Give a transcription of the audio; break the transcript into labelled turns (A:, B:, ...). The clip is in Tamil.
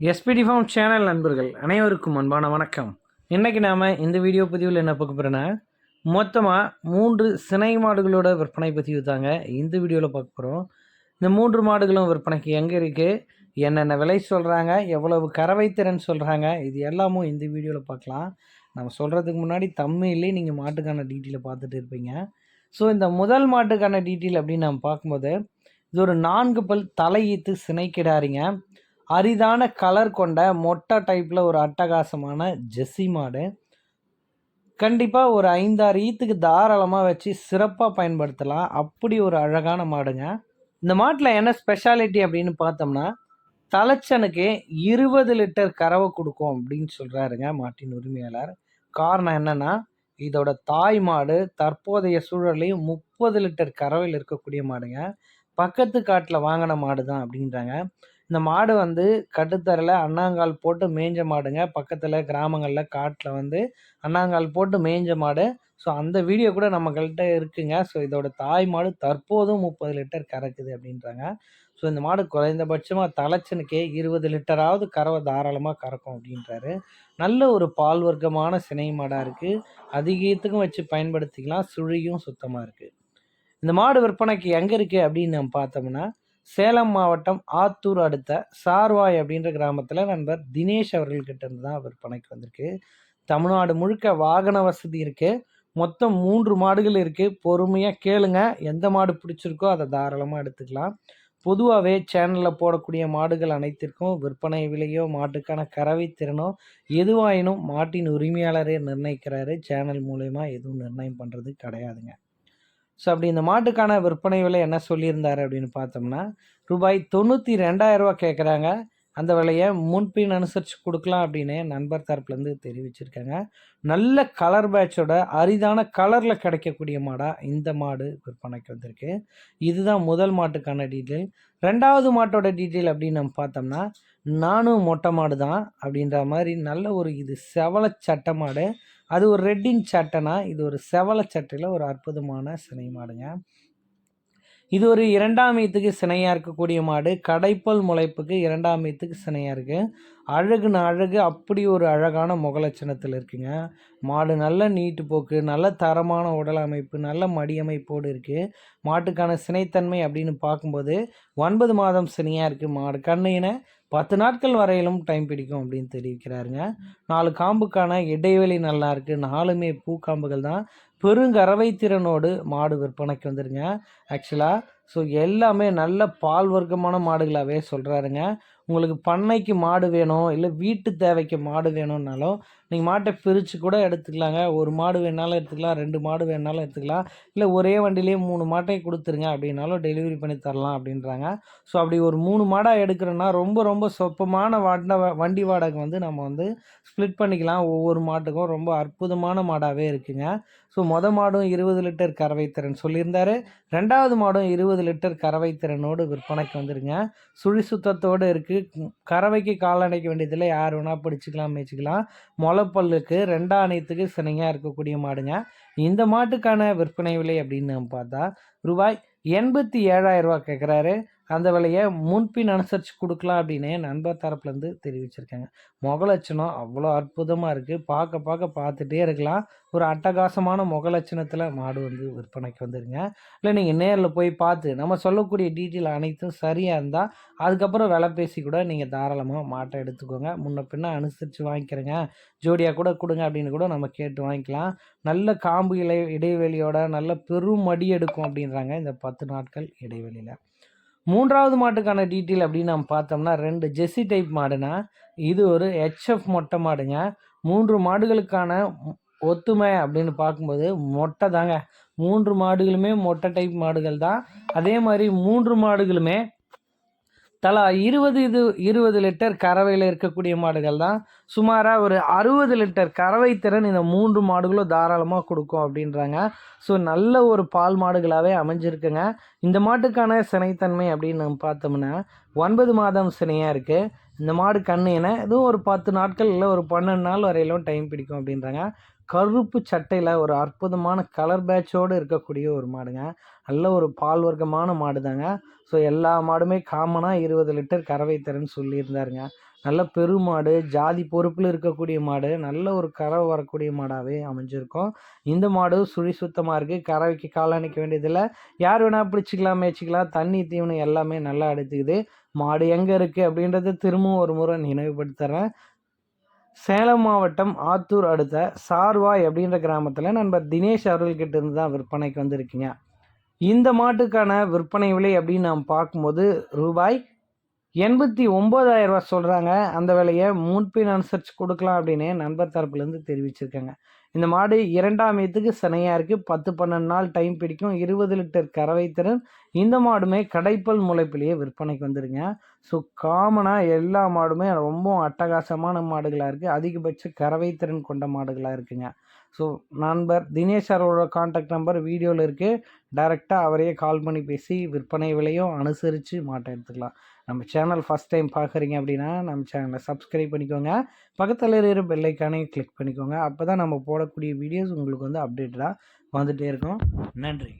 A: எஸ்பிடி ஃபார்ம் சேனல் நண்பர்கள் அனைவருக்கும் அன்பான வணக்கம். இன்றைக்கி நாம் இந்த வீடியோ பதிவில் என்ன பார்க்க போகிறோன்னா மொத்தமாக மூன்று சினை மாடுகளோட விற்பனை பதிவு தாங்க இந்த வீடியோவில் பார்க்க போகிறோம் இந்த மூன்று மாடுகளும் விற்பனைக்கு எங்கே இருக்குது என்னென்ன விலை சொல்கிறாங்க எவ்வளவு கறவை திறன் சொல்கிறாங்க இது எல்லாமும் இந்த வீடியோவில் பார்க்கலாம். நம்ம சொல்கிறதுக்கு முன்னாடி தமிழ்லேயே நீங்கள் மாட்டுக்கான டீட்டெயிலை பார்த்துட்டு இருப்பீங்க. ஸோ இந்த முதல் மாட்டுக்கான டீட்டெயில் அப்படின்னு நம்ம பார்க்கும்போது இது ஒரு நான்கு பல் தலையீத்து சினைக்கிடாரிங்க. அரிதான கலர் கொண்ட மொட்டை டைப்பில் ஒரு அட்டகாசமான ஜெஸ்ஸி மாடு. கண்டிப்பாக ஒரு ஐந்தாறு ஈத்துக்கு தாராளமாக வச்சு சிறப்பாக பயன்படுத்தலாம். அப்படி ஒரு அழகான மாடுங்க. இந்த மாட்டில் என்ன ஸ்பெஷாலிட்டி அப்படின்னு பார்த்தோம்னா தலைச்சனுக்கு இருபது லிட்டர் கறவை கொடுக்கும் அப்படின்னு சொல்கிறாருங்க மாட்டின் உரிமையாளர். காரணம் என்னென்னா இதோட தாய் மாடு தற்போதைய சூழலையும் முப்பது லிட்டர் கறவையில் இருக்கக்கூடிய மாடுங்க. பக்கத்து காட்டில் வாங்கின மாடு தான் அப்படின்றாங்க. இந்த மாடு வந்து கட்டுத்தரையில் அண்ணாங்கால் போட்டு மேய்ஞ்ச மாடுங்க. பக்கத்தில் கிராமங்களில் காட்டில் வந்து அண்ணாங்கால் போட்டு மேய்ஞ்ச மாடு. ஸோ அந்த வீடியோ கூட நம்மக்கிட்ட இருக்குங்க. ஸோ இதோட தாய் மாடு தற்போதும் முப்பது லிட்டர் கறக்குது அப்படின்றாங்க. ஸோ இந்த மாடு குறைந்தபட்சமாக தலைச்சனுக்கே இருபது லிட்டராவது கறவை தாராளமாக கறக்கும் அப்படின்றாரு. நல்ல ஒரு பால் வர்க்கமான சினை மாடாக இருக்குது அதிகத்துக்கும் வச்சு பயன்படுத்திக்கலாம். சுழியும் சுத்தமாக இருக்குது இந்த மாடு விற்பனைக்கு எங்கே இருக்குது அப்படின்னு நம்ம பார்த்தோம்னா சேலம் மாவட்டம் ஆத்தூர் அடுத்த சார்வாய் அப்படின்ற கிராமத்தில் நண்பர் தினேஷ் அவர்கள்கிட்ட இருந்து தான் விற்பனைக்கு வந்திருக்கு. தமிழ்நாடு முழுக்க வாகன வசதி இருக்குது மொத்தம் மூன்று மாடுகள் இருக்குது பொறுமையாக கேளுங்க. எந்த மாடு பிடிச்சிருக்கோ அதை தாராளமாக எடுத்துக்கலாம். பொதுவாகவே சேனலில் போடக்கூடிய மாடுகள் அனைத்திற்கும் விற்பனை விலையோ மாட்டுக்கான கறவை திறனோ எதுவாயினும் மாட்டின் உரிமையாளரே நிர்ணயிக்கிறாரு. சேனல் மூலயமா எதுவும் நிர்ணயம் பண்ணுறது கிடையாதுங்க. ஸோ அப்படி இந்த மாட்டுக்கான விற்பனை விலை என்ன சொல்லியிருந்தாரு அப்படின்னு பார்த்தோம்னா ரூபாய் தொண்ணூற்றி ரெண்டாயிரரூவா கேட்குறாங்க அந்த விலையை முன்பின் அனுசரித்து கொடுக்கலாம் அப்படின்னு நண்பர் தரப்புலேருந்து தெரிவிச்சிருக்காங்க. நல்ல கலர் பேட்சோட அரிதான கலரில் கிடைக்கக்கூடிய மாடாக இந்த மாடு விற்பனைக்கு வந்திருக்கு. இதுதான் முதல் மாட்டுக்கான டீட்டெயில் ரெண்டாவது மாட்டோட டீட்டெயில் அப்படின்னு நம்ம பார்த்தோம்னா நானும் மொட்டை மாடு தான் அப்படின்ற மாதிரி நல்ல ஒரு இது செவல சட்டை மாடு. அது ஒரு ரெட்டின் சட்டைனா இது ஒரு செவல சட்டையில் ஒரு அற்புதமான சினை மாடுங்க. இது ஒரு இரண்டாம் ஈத்துக்கு சினையாக இருக்கக்கூடிய மாடு. கடைப்பல் முளைப்புக்கு இரண்டாம் ஈத்துக்கு சினையாக இருக்குது அழகுன அழகு அப்படி ஒரு அழகான முகலட்சணத்தில் இருக்குங்க. மாடு நல்ல நீட்டு போக்கு நல்ல தரமான உடல் அமைப்பு நல்ல மடி அமைப்போடு இருக்குது மாட்டுக்கான சினைத்தன்மை அப்படின்னு பார்க்கும்போது ஒன்பது மாதம் சினையாக இருக்குது மாடு. கண்ணையின பத்து நாட்கள் வரையிலும் டைம் பிடிக்கும் அப்படின்னு தெரிவிக்கிறாருங்க. நாலு காம்புக்கான இடைவெளி நல்லா இருக்குது நாலுமே பூக்காம்புகள் தான். பெருங்கறவை திறனோடு மாடு விற்பனைக்கு வந்துருங்க. ஆக்சுவலாக ஸோ எல்லாமே நல்ல பால் வர்க்கமான மாடுகளாகவே சொல்கிறாருங்க உங்களுக்கு பண்ணைக்கு மாடு வேணும் இல்லை வீட்டு தேவைக்கு மாடு வேணும்னாலும் நீங்கள் மாட்டை பிரித்து கூட எடுத்துக்கலாங்க. ஒரு மாடு வேணாலும் எடுத்துக்கலாம் ரெண்டு மாடு வேணாலும் எடுத்துக்கலாம் இல்லை ஒரே வண்டியிலேயே மூணு மாட்டையும் கொடுத்துருங்க அப்படின்னாலும் டெலிவரி பண்ணி தரலாம் அப்படின்றாங்க. ஸோ அப்படி ஒரு மூணு மாடாக எடுக்கிறோன்னா ரொம்ப ரொம்ப சொப்பமான வாட்டை வண்டி வாடகை வந்து நம்ம வந்து ஸ்ப்ளிட் பண்ணிக்கலாம். ஒவ்வொரு மாட்டுக்கும் ரொம்ப அற்புதமான மாடாகவே இருக்குங்க. ஸோ மொத மாடும் இருபது லிட்டர் கறவை திறன் சொல்லியிருந்தாரு. ரெண்டாவது மாடும் இருபது லிட்டர் கறவை திறனோடு விற்பனைக்கு வந்துருங்க. சுழி சுத்தத்தோடு இருக்குது கறவைக்கு கால்நடைக்க வேண்டியதில் யார் வேணால் பிடிச்சிக்கலாம் மேய்ச்சிக்கலாம். முளைப்பல்லுக்கு ரெண்டாம் அனைத்துக்கு சினையாக இருக்கக்கூடிய மாடுங்க. இந்த மாட்டுக்கான விற்பனை விலை அப்படின்னு நம்ம பார்த்தா ரூபாய் எண்பத்தி ஏழாயிரம் ரூபா கேட்குறாரு அந்த விலையை முன்பின் அனுசரித்து கொடுக்கலாம் அப்படின்னு நண்பர் தரப்புலேருந்து தெரிவிச்சிருக்காங்க. முகலட்சணம் அவ்வளோ அற்புதமாக இருக்குது பார்க்க பார்க்க பார்த்துட்டே இருக்கலாம். ஒரு அட்டகாசமான முகலட்சணத்தில் மாடு வந்து விற்பனைக்கு வந்துடுங்க இல்லை நீங்கள் நேரில் போய் பார்த்து நம்ம சொல்லக்கூடிய டீட்டெயில் அனைத்தும் சரியாக இருந்தால் அதுக்கப்புறம் விலை பேசி கூட நீங்கள் தாராளமாக மாட்டை எடுத்துக்கோங்க. முன்ன பின்ன அனுசரித்து வாங்கிக்கிறேங்க. ஜோடியாக கூட கொடுங்க அப்படின்னு கூட நம்ம கேட்டு வாங்கிக்கலாம். நல்ல காம்பு இலை இடைவெளியோட நல்ல பெரும் மடி எடுக்கும் அப்படின்றாங்க இந்த பத்து நாட்கள் இடைவெளியில். மூன்றாவது மாட்டுக்கான டீட்டெயில் அப்படின்னு நம்ம பார்த்தோம்னா ரெண்டு ஜெர்சி டைப் மாடுனா இது ஒரு ஹெச்எஃப் மொட்டை மாடுங்க. மூன்று மாடுகளுக்கான ஒத்துமை அப்படின்னு பார்க்கும்போது மொட்டை தாங்க. மூன்று மாடுகளுமே மொட்டை டைப் மாடுகள் தான் அதே மாதிரி மூன்று மாடுகளுமே தலா இருபது இது இருபது லிட்டர் கறவையில் இருக்கக்கூடிய மாடுகள் தான். சுமாராக ஒரு அறுபது லிட்டர் கறவை திறன் இந்த மூன்று மாடுகளும் தாராளமாக கொடுக்கும் அப்படின்றாங்க. ஸோ நல்ல ஒரு பால் மாடுகளாகவே அமைஞ்சிருக்குங்க. இந்த மாட்டுக்கான சினைத்தன்மை அப்படின்னு நம்ம பார்த்தோம்னா ஒன்பது மாதம் சினையாக இருக்குது இந்த மாடு கண்ணு என இதுவும் ஒரு பத்து நாட்கள் இல்லை ஒரு பன்னெண்டு நாள் வரையிலும் டைம் பிடிக்கும் அப்படின்றாங்க. கருப்பு சட்டையில் ஒரு அற்புதமான கலர் பேட்சோடு இருக்கக்கூடிய ஒரு மாடுங்க. நல்ல ஒரு பால் வர்க்கமான மாடு தாங்க ஸோ எல்லா மாடுமே காமனாக இருபது லிட்டர் கறவை தரேன்னு சொல்லியிருந்தாருங்க. நல்ல பெருமாடு ஜாதி பொறுப்பில் இருக்கக்கூடிய மாடு நல்ல ஒரு கறவை வரக்கூடிய மாடாகவே அமைஞ்சிருக்கும். இந்த மாடு சுழி சுத்தமாக இருக்குது கறவைக்கு காலணிக்க வேண்டியதில்லை. யார் வேணால் பிடிச்சிக்கலாம் மேய்ச்சிக்கலாம். தண்ணி தீவனம் எல்லாமே நல்லா எடுத்துக்குது மாடு எங்கே இருக்குது அப்படின்றத திரும்பவும் ஒரு முறை நினைவுபடுத்துகிறேன் சேலம் மாவட்டம் ஆத்தூர் அடுத்த சார்வாய் அப்படின்ற கிராமத்தில் நண்பர் தினேஷ் அவர்கள்கிட்ட இருந்து தான் விற்பனைக்கு வந்திருக்கீங்க. இந்த மாட்டுக்கான விற்பனை விலை அப்படின்னு நாம் பார்க்கும்போது ரூபாய் எண்பத்தி ஒம்பதாயிரம் ரூபா சொல்கிறாங்க அந்த விலையை முன்பின் அனுசரித்து கொடுக்கலாம் அப்படின்னு நண்பர் தரப்புலேருந்து தெரிவிச்சிருக்காங்க. இந்த மாடு இரண்டாம் ஏத்துக்கு சினையாக இருக்குது பத்து பன்னெண்டு நாள் டைம் பிடிக்கும். இருபது லிட்டர் கறவை திறன். இந்த மாடுமே கடைப்பல் முளைப்பிலேயே விற்பனைக்கு வந்துருங்க. ஸோ காமனாக எல்லா மாடுமே ரொம்ப அட்டகாசமான மாடுகளாக இருக்குது அதிகபட்ச கறவை திறன் கொண்ட மாடுகளாக இருக்குங்க. ஸோ நண்பர் தினேஷ் சாரோட காண்டாக்ட் நம்பர் வீடியோவில் இருக்குது டைரெக்டாக அவரையே கால் பண்ணி பேசி விற்பனை விலையும் அனுசரித்து மாட்டை எடுத்துக்கலாம். நம்ம சேனல் ஃபஸ்ட் டைம் பார்க்குறீங்க அப்படின்னா நம்ம சேனலை சப்ஸ்கிரைப் பண்ணிக்கோங்க. பக்கத்தில் இருக்கிற பெல்லைக்கானே கிளிக் பண்ணிக்கோங்க. அப்போ தான் நம்ம போட வரக்கூடிய வீடியோஸ் உங்களுக்கு வந்து அப்டேட்டடாக வந்துகிட்டே இருக்கும். நன்றி.